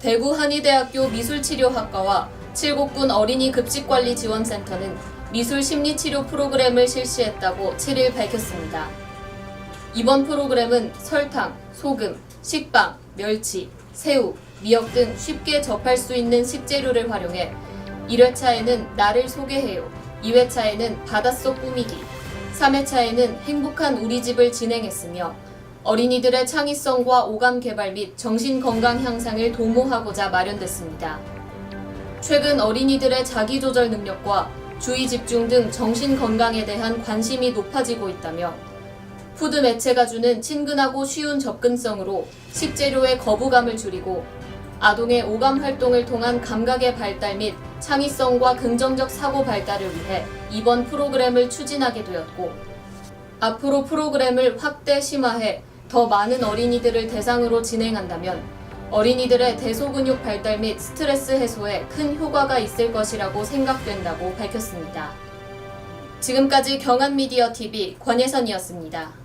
대구 한의대학교 미술치료학과와 칠곡군 어린이 급식관리 지원센터는 미술 심리치료 프로그램을 실시했다고 7일 밝혔습니다. 이번 프로그램은 설탕, 소금, 식빵, 멸치, 새우, 미역 등 쉽게 접할 수 있는 식재료를 활용해 1회차에는 나를 소개해요, 2회차에는 바닷속 꾸미기, 3회차에는 행복한 우리 집을 진행했으며 어린이들의 창의성과 오감 개발 및 정신 건강 향상을 도모하고자 마련됐습니다. 최근 어린이들의 자기조절 능력과 주의 집중 등 정신 건강에 대한 관심이 높아지고 있다며 푸드 매체가 주는 친근하고 쉬운 접근성으로 식재료의 거부감을 줄이고 아동의 오감 활동을 통한 감각의 발달 및 창의성과 긍정적 사고 발달을 위해 이번 프로그램을 추진하게 되었고 앞으로 프로그램을 확대 심화해 더 많은 어린이들을 대상으로 진행한다면 어린이들의 대소근육 발달 및 스트레스 해소에 큰 효과가 있을 것이라고 생각된다고 밝혔습니다. 지금까지 경한미디어 TV 권예선이었습니다.